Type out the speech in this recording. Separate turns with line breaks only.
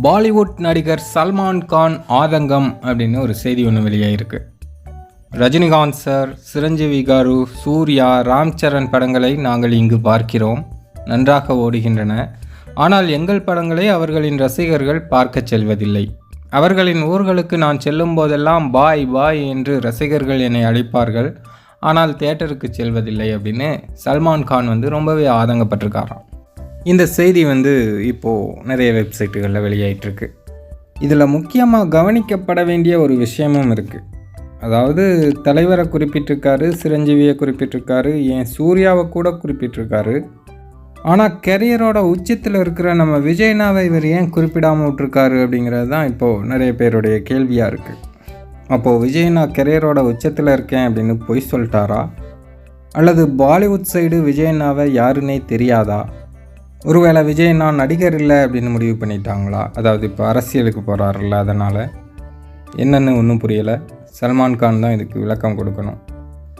பாலிவுட் நடிகர் சல்மான் கான் ஆதங்கம் அப்படின்னு ஒரு செய்தி ஒன்று வெளியாகிருக்கு ரஜினிகாந்த் சார் சிரஞ்சீவி காரு சூர்யா ராம் சரண் படங்களை நாங்கள் இங்கு பார்க்கிறோம். நன்றாக ஓடுகின்றன. ஆனால் எங்கள் படங்களை அவர்களின் ரசிகர்கள் பார்க்கச் செல்வதில்லை. அவர்களின் ஊர்களுக்கு நான் செல்லும் போதெல்லாம் பாய் பாய் என்று ரசிகர்கள் என்னை அழைப்பார்கள். ஆனால் தேட்டருக்கு செல்வதில்லை அப்படின்னு சல்மான் கான் வந்து ரொம்பவே ஆதங்கப்பட்டிருக்காராம். இந்த செய்தி வந்து இப்போது நிறைய வெப்சைட்டுகளில் வெளியாயிட்டிருக்கு இதில் முக்கியமாக கவனிக்கப்பட வேண்டிய ஒரு விஷயமும் இருக்குது அதாவது தலைவரை குறிப்பிட்டிருக்காரு சிரஞ்சீவியை குறிப்பிட்டிருக்காரு ஏன் சூர்யாவை கூட குறிப்பிட்டிருக்காரு. ஆனால் கெரியரோட உச்சத்தில் இருக்கிற நம்ம விஜய்னாவை இவர் ஏன் குறிப்பிடாமல் விட்டுருக்காரு அப்படிங்கிறது தான் இப்போது நிறைய பேருடைய கேள்வியாக இருக்குது அப்போது விஜய் நான் கெரியரோட உச்சத்தில் இருக்கேன் அப்படின்னு பொய் சொல்லிட்டாரா? அல்லது பாலிவுட் சைடு விஜய்னாவை யாருன்னே தெரியாதா? ஒருவேளை விஜய் நான் நடிகர் இல்லை அப்படின்னு முடிவு பண்ணிட்டாங்களா? அதாவது இப்போ அரசியலுக்கு போகிறாருல்ல அதனால் என்னென்னு ஒன்றும் புரியலை. சல்மான் கான் தான் இதுக்கு விளக்கம் கொடுக்கணும்.